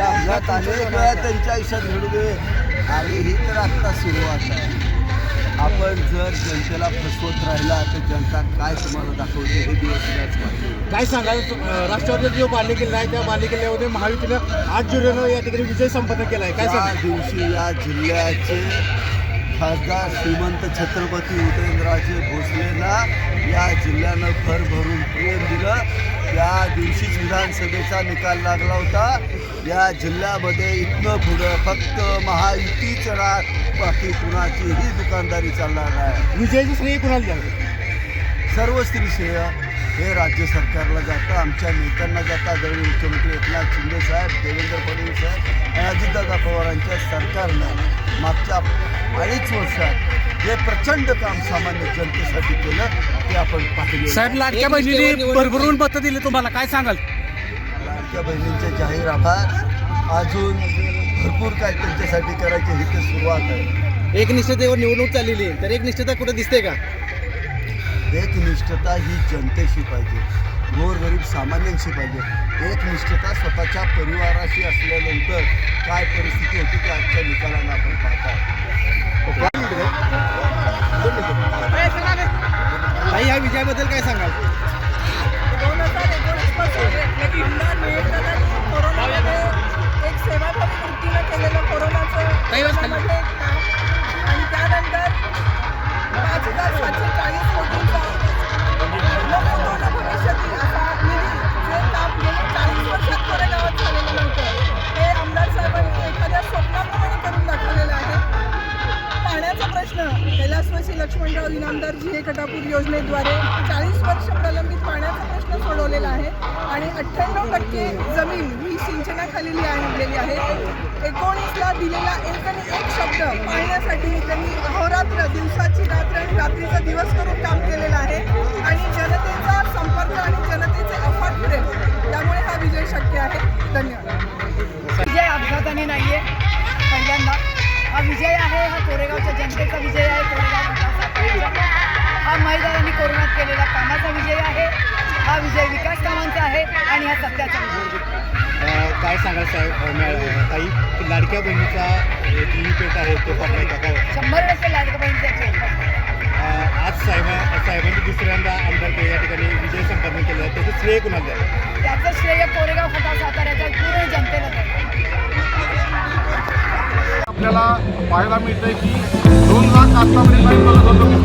असे अपघात अनेक वेळा त्यांच्या आयुष्यात घडू दे. आणि ही तर आत्ता सुरुवात आहे. आपण जर जनतेला फसवत राहिला तर जनता काय तुम्हाला दाखवते? हे दिवस याच पाहिजे काय सांगाल? अं, राष्ट्रवादीचा जो बालेकिल्ला आहे त्या बालेकिल्ल्यामध्ये महायुतीनं आठ जुलैनं या ठिकाणी विजय संपादन केला आहे काय त्या सांगाल? दिवशी या जिल्ह्याचे खासदार श्रीमंत छत्रपती उदयनराजे भोसलेंना या जिल्ह्यानं भर भरून प्रेम दिलं. त्या दिवशीच विधानसभेचा निकाल लागला होता. या जिल्ह्यामध्ये इथनं पुढं फक्त महायुतीच राहत बाकी कुणाचीही दुकानदारी चालणार नाही. विजयाचं श्रेय कुणाला द्याल सर्व स्त्री श्रेय हे राज्य सरकारला जातं. आमच्या नेत्यांना जातं. आदरणीय मुख्यमंत्री एकनाथ शिंदे साहेब देवेंद्र फडणवीस साहेब आणि अजितदादा पवारांच्या सरकारनं मागच्या अडीच वर्षात जे प्रचंड काम सामान्य जनतेसाठी केलं ते आपण पाहिले साहेब लाडक्या बहिणीने भरभरून मतं दिली तुम्हाला काय सांगाल? लाडक्या बहिणींचे जाहीर आभार. अजून भरपूर काय त्यांच्यासाठी करायचे ही तर सुरुवात आहे. एकनिष्ठतेवर निवडणूक चाललेली आहे. तर एकनिष्ठता कुठे दिसते का? एकनिष्ठता ही जनतेशी पाहिजे. गोरगरीब सामान्यांशी पाहिजे. एकनिष्ठता स्वतःच्या परिवाराशी असल्यानंतर काय परिस्थिती होती ते आजच्या निकालांना आपण पाहता ताई या विजयाबद्दल काय सांगाल? आमदार महेशदादांनी कोरोनामध्ये एक सेवाभावी वृत्तीनं केलेलं कोरोनाचं कोरोनामध्ये काम आणि त्यानंतर पाच हजार सातशे चाळीस कोटींचा कोरोना भविष्यातील असा निधी जे काम गेल्या चाळीस वर्षात कोरेगावात झालेलं नव्हतं हे आमदार साहेबांनी एखाद्या स्वप्नाप्रमाणे करून दाखवलेलं आहे. पाण्याचा प्रश्न कैलासवासी लक्ष्मणराव इनामदार जी कटापूर योजनेद्वारे चाळीस वर्ष प्रलंबित पाण्याचा प्रश्न सोडवलेला आहे. आणि अठ्ठ्याण्णव टक्के जमीन ही सिंचनाखाली आणलेली आहे. एकोणीसला दिलेला एक आणि एक शब्द पाळण्यासाठी त्यांनी अहोरात्र दिवसाची रात्र आणि रात्रीचा दिवस करून काम केलेलं आहे. आणि जनतेचा संपर्क आणि जनतेचे अफाट प्रेम त्यामुळे हा विजय शक्य आहे. धन्यवाद. विजय अपघाताने नाहीये पहिल्यांदा. हा विजय आहे हा कोरेगावच्या जनतेचा विजय आहे कोरेगाव विकास आघाडीचा. हा महिलांनी कोरोनात केलेला हा काय सांगाल साहेब? ताई लाडक्या बहिणीचा पेट आहे तो का काय शंभर टक्के लाडकं बहिणीचा खेळ अं, आज साहेबा साहेबांनी दुसऱ्यांदा आमदार या ठिकाणी विजय संपादन केलं. आहे त्याचं श्रेय कुणाला द्याल त्याचं श्रेय कोरेगाव खटा साताऱ्याच्या पूर्ण जनतेला आपल्याला पाहायला मिळतंय की दोन लाख आतापर्यंत